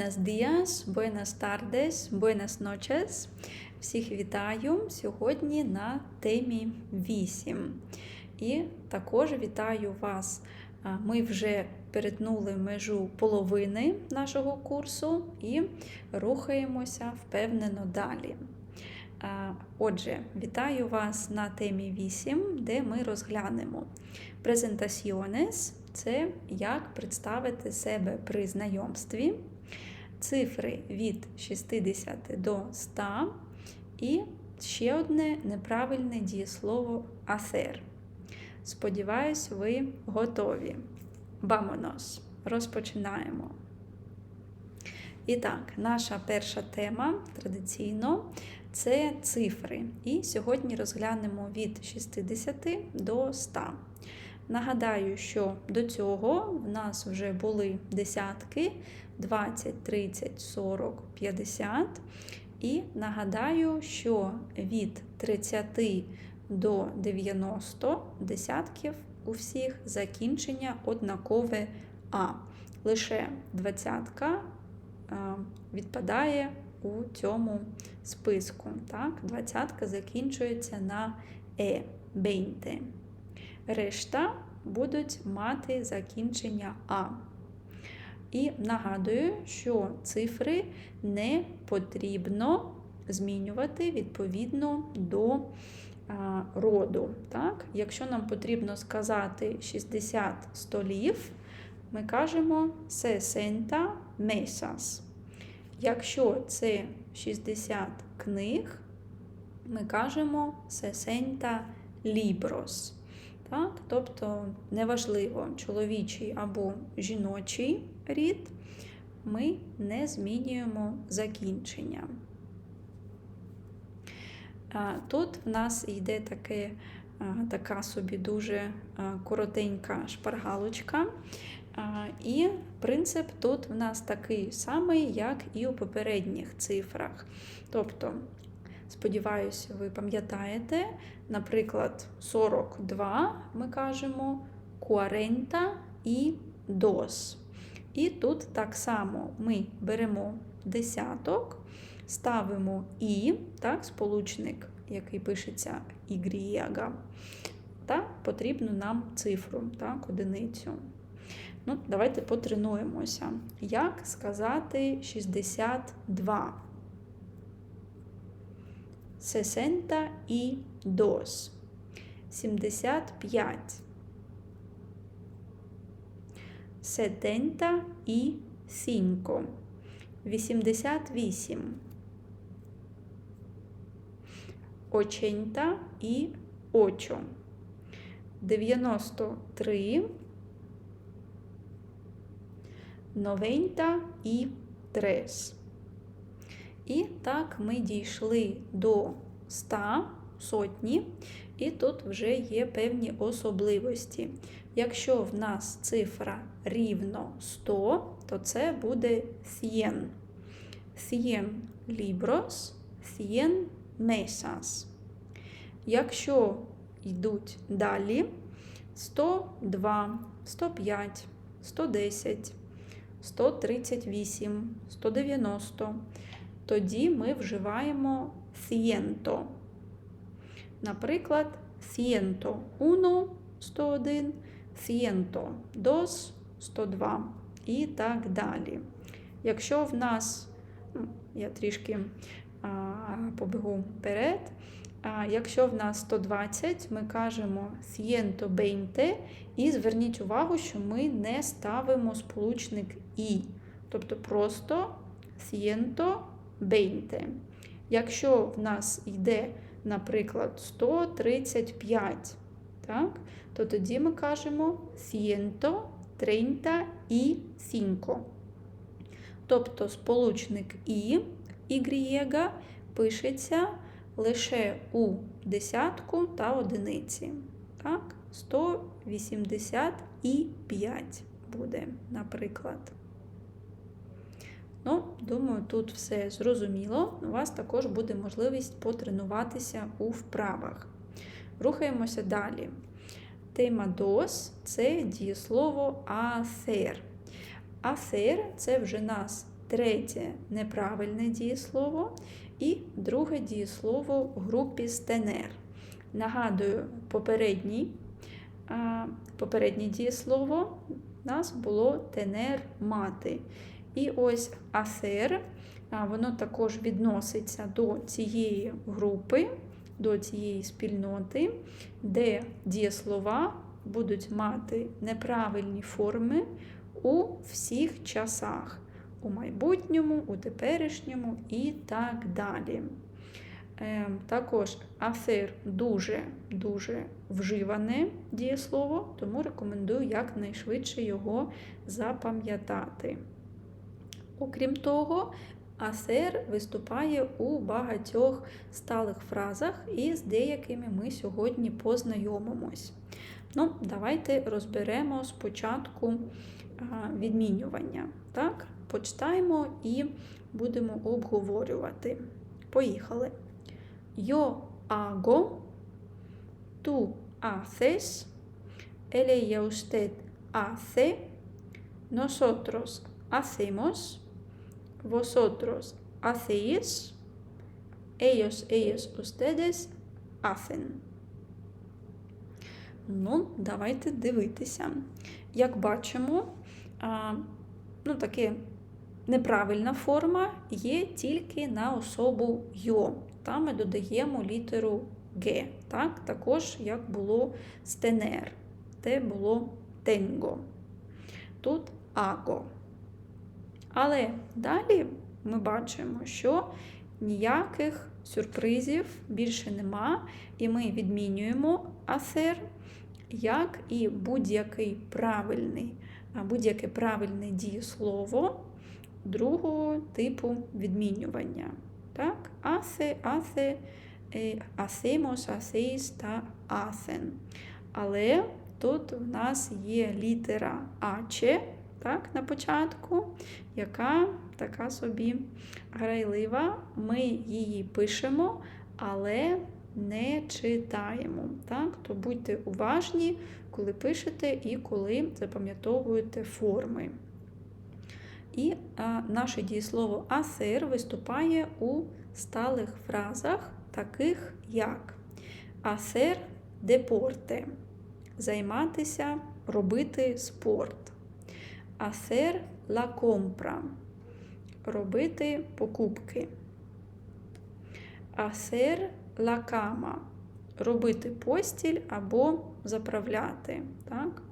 Buenos días, buenas tardes, buenas noches. Всіх вітаю сьогодні на темі 8. І також вітаю вас. Ми вже перетнули межу половини нашого курсу і рухаємося впевнено далі. Отже, вітаю вас на темі 8, де ми розглянемо презентаціонес це як представити себе при знайомстві, цифри від 60 до 100 і ще одне неправильне дієслово афер. Сподіваюсь, ви готові. Бамонос. Розпочинаємо. І так, наша перша тема традиційно це цифри. І сьогодні розглянемо від 60 до 100. Нагадаю, що до цього в нас вже були десятки 20, 30, 40, 50. І нагадаю, що від 30 до 90 десятків у всіх закінчення однакове А. Лише двадцятка відпадає у цьому списку. Так? Двадцятка закінчується на Е, бейнте. Решта будуть мати закінчення А. І нагадую, що цифри не потрібно змінювати відповідно до роду. Так? Якщо нам потрібно сказати 60 столів, ми кажемо сесента mesas. Якщо це 60 книг, ми кажемо сесента libros. Так? Тобто неважливо, чоловічий або жіночий рід, ми не змінюємо закінчення. Тут в нас йде таке, така собі дуже коротенька шпаргалочка. І принцип тут в нас такий самий, як і у попередніх цифрах. Тобто, сподіваюся, ви пам'ятаєте, наприклад, 42 ми кажемо 40 і dos. І тут так само ми беремо десяток, ставимо і, так, сполучник, який пишеться y, та потрібну нам цифру, так, одиницю. Ну, Давайте потренуємося. Як сказати 62? Сесента і дос. 75. Сетента і сінко. 88. Очента і очо. 93. 93. І так ми дійшли до 100 сотні, і тут вже є певні особливості. Якщо в нас цифра рівно 100, то це буде 100. 100 libros, 100 mesas. Якщо йдуть далі 102, 105, 110, 138, 190, тоді ми вживаємо ciento. Наприклад, ciento 1, 101, ciento dos, 102 і так далі. Якщо в нас, ну, я трішки а, побігу вперед, а якщо в нас 120, ми кажемо ciento і зверніть увагу, що ми не ставимо сполучник і, тобто просто ciento Якщо в нас йде, наприклад, 135, так, то тоді ми кажемо ciento і cinco. Тобто сполучник і y пишеться лише у десятку та одиниці. Так, 185 буде, наприклад. Ну, думаю, тут все зрозуміло. У вас також буде можливість потренуватися у вправах. Рухаємося далі. Тема DOS це дієслово hacer. Hacer – це вже нас третє неправильне дієслово і друге дієслово в групі стенер. Нагадую, попередній, попереднє дієслово у нас було тенер мати. І ось асер, воно також відноситься до цієї групи, до цієї спільноти, де дієслова будуть мати неправильні форми у всіх часах, у майбутньому, у теперішньому і так далі. Ем, Також афер дуже-дуже вживане дієслово, тому рекомендую якнайшвидше його запам'ятати. Окрім того, асер виступає у багатьох сталих фразах, і з деякими ми сьогодні познайомимось. Ну, Давайте розберемо спочатку відмінювання. Так? Почитаємо і будемо обговорювати. Поїхали. Yo hago, tú haces, él y usted hace, vosotros hacéis, ellos, ellos, ustedes hacen. Ну, давайте дивитися. Як бачимо, а, ну, таке неправильна форма є тільки на особу йо. Там ми додаємо літеру Г. Так? Також як було стенер. Те було тенго. Тут аго. Але далі ми бачимо, що ніяких сюрпризів більше нема, і ми відмінюємо асер, як і будь-який будь-яке правильне дієслово другого типу відмінювання. Так? Асе, асе, асемос, асеїс та асен. Але тут в нас є літера Аче так, на початку, яка така собі грайлива. Ми її пишемо, але не читаємо. Так? То будьте уважні, коли пишете і коли запам'ятовуєте форми. І а, наше дієслово асер виступає у сталих фразах, таких як асер депорте займатися, робити спорт. Асер ла компра робити покупки. Асер ла кама робити постіль або заправляти. Так?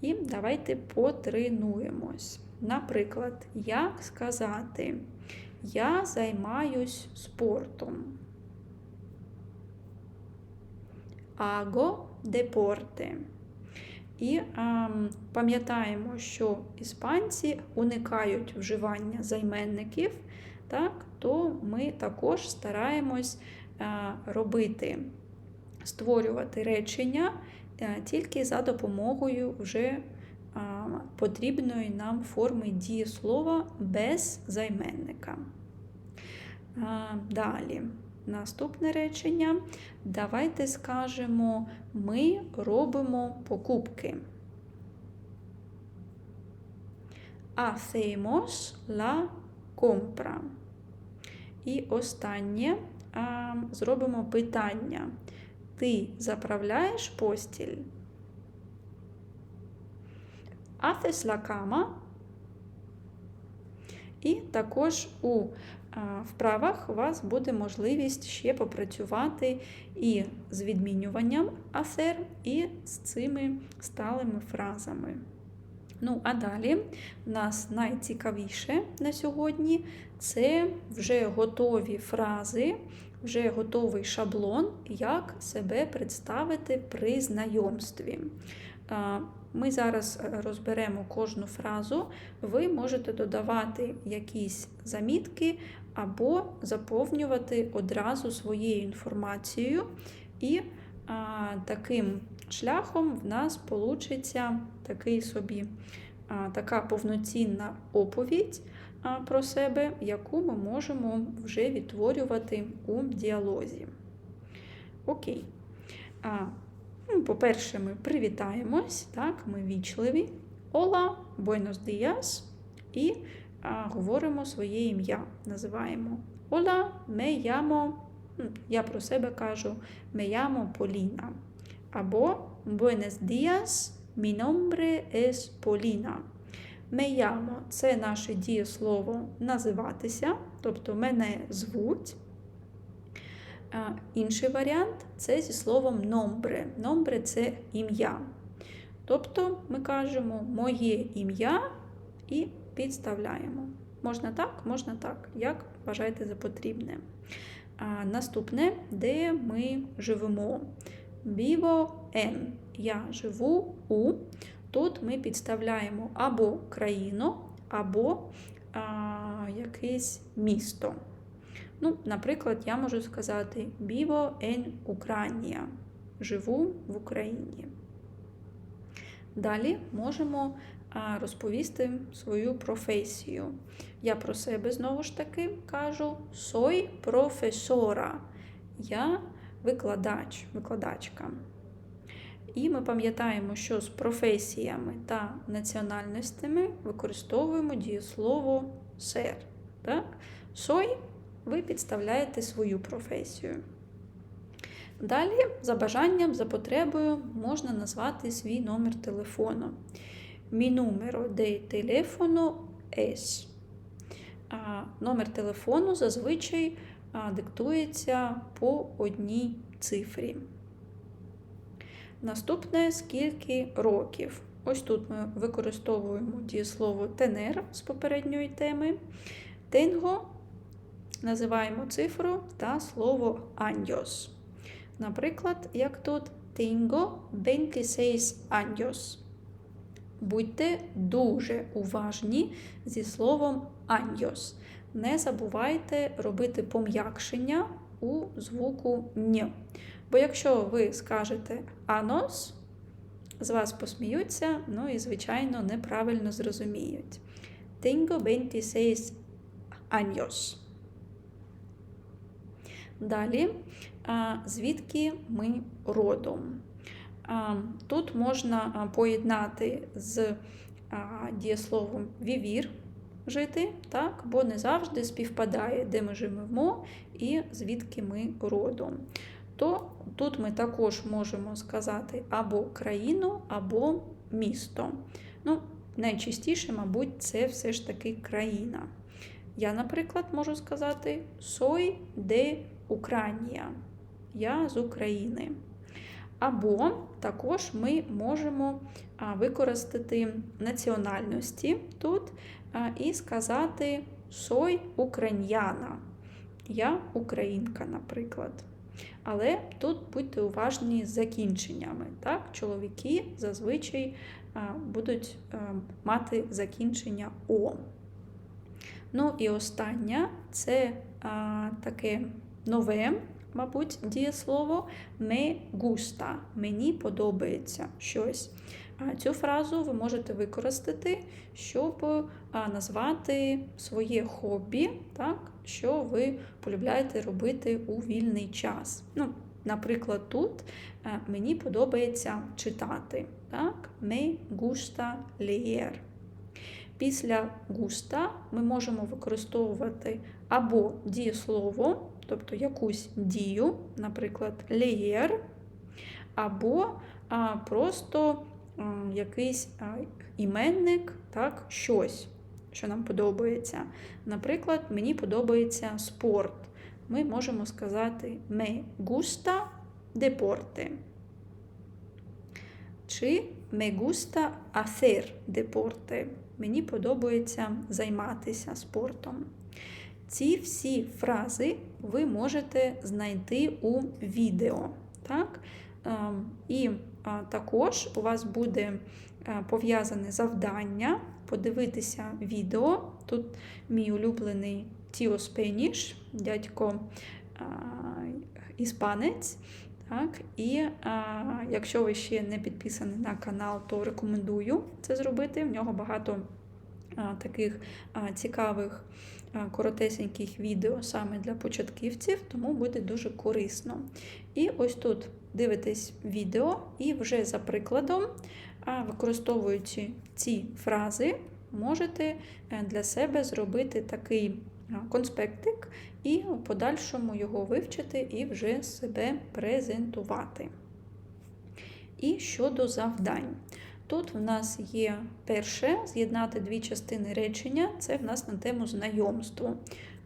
І давайте потренуємось. Наприклад, як сказати, я займаюсь спортом. Аго депорте. І а, пам'ятаємо, що іспанці уникають вживання займенників, так, то ми також стараємось а, робити, створювати речення а, тільки за допомогою вже потрібної нам форми дієслова без займенника. Далі, наступне речення. Давайте скажемо, ми робимо покупки. Hacemos la compra. І останнє зробимо питання. Ти заправляєш постіль? haces la cama. І також у вправах у вас буде можливість ще попрацювати і з відмінюванням асер, і з цими сталими фразами. Ну, а далі у нас найцікавіше на сьогодні це вже готові фрази, вже готовий шаблон, як себе представити при знайомстві. Ми зараз е, розберемо кожну фразу, ви можете додавати якісь замітки або заповнювати одразу своєю інформацією, і а, таким шляхом в нас вийде такий собі, а, така повноцінна оповідь а, про себе, яку ми можемо вже відтворювати у діалозі. Окей. А, Ну, по-перше, ми привітаємось, так, ми вічливі. Ола, buenos días. І а, говоримо своє ім'я, називаємо Ола, me llamo, м, я про себе кажу, me llamo Поліна. Або días, mi nombre es Polina. Me llamo – це наше дієслово називатися, тобто мене звуть. Інший варіант це зі словом номбре. Номбре це ім'я. Тобто ми кажемо моє ім'я і підставляємо. Можна так, можна так, як вважаєте за потрібне. Наступне, де ми живемо. Vivo en. Я живу у. Тут ми підставляємо або країну, або а, якесь місто. Ну, Наприклад, я можу сказати Vivo en Ucrania. Живу в Україні. Далі можемо розповісти свою професію. Я про себе знову ж таки кажу Soy profesora. Я викладач, викладачка. І ми пам'ятаємо, що з професіями та національностями використовуємо дієслово сер. Так? Сой ви підставляєте свою професію. Далі, за бажанням, за потребою, можна назвати свій номер телефону. Мій de telefono es. А, Номер телефону зазвичай диктується по одній цифрі. Наступне скільки років. Ось тут ми використовуємо дієслово тенер з попередньої теми. Тенго називаємо цифру та слово años. Наприклад, як тут tengo 26 años. Будьте дуже уважні зі словом años. Не забувайте робити пом'якшення у звуку н. Бо якщо ви скажете анос, з вас посміються, ну і, звичайно, неправильно зрозуміють. Tengo 26 años. Далі, звідки ми родом? Тут можна поєднати з дієсловом вівір жити, так? бо не завжди співпадає, де ми живемо і звідки ми родом. То тут ми також можемо сказати або країну, або місто. Ну, Найчастіше, мабуть, це все ж таки країна. Я, наприклад, можу сказати Soy de Ucrania. Я з України. Або також ми можемо використати національності тут і сказати Soy україн'яна. Я українка, наприклад. Але тут будьте уважні з закінченнями. Так? Чоловіки зазвичай будуть мати закінчення О. Ну і останнє це а, таке нове, мабуть, дієслово me gusta. Мені подобається щось. Цю фразу ви можете використати, щоб назвати своє хобі, так, що ви полюбляєте робити у вільний час. Ну, Наприклад, тут мені подобається читати. Так? Me gusta leer. Після густа ми можемо використовувати або дієслово, тобто якусь дію, наприклад, леєр, або а, просто а, якийсь а, іменник, так, щось, що нам подобається. Наприклад, мені подобається спорт. Ми можемо сказати me gusta deporte. Чи me gusta hacer deporte. Мені подобається займатися спортом. Ці всі фрази ви можете знайти у відео. Так? І також у вас буде пов'язане завдання подивитися відео. Тут мій улюблений Тіо Спеніш, дядько іспанець. Так, І а, якщо ви ще не підписані на канал, то рекомендую це зробити. В нього багато таких цікавих коротесеньких відео саме для початківців, тому буде дуже корисно. І ось тут дивитесь відео, і вже за прикладом, використовуючи ці фрази, можете е, для себе зробити такий конспектик і у подальшому його вивчити і вже себе презентувати. І щодо завдань. Тут в нас є перше з'єднати дві частини речення, це в нас на тему знайомства.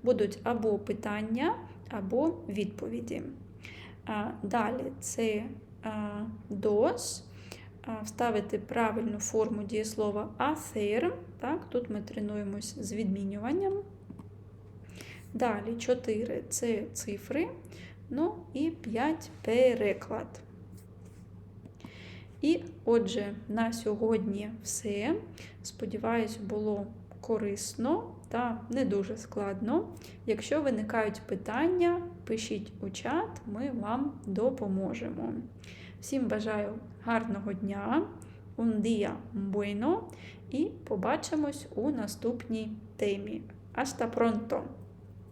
Будуть або питання, або відповіді. Далі це dos, вставити правильну форму дієслова hacer. Так, тут ми тренуємось з відмінюванням. Далі 4 це цифри. Ну і 5 переклад. І отже, на сьогодні все. Сподіваюсь, було корисно та не дуже складно. Якщо виникають питання, пишіть у чат, ми вам допоможемо. Всім бажаю гарного дня, un día bueno і побачимось у наступній темі. Hasta pronto!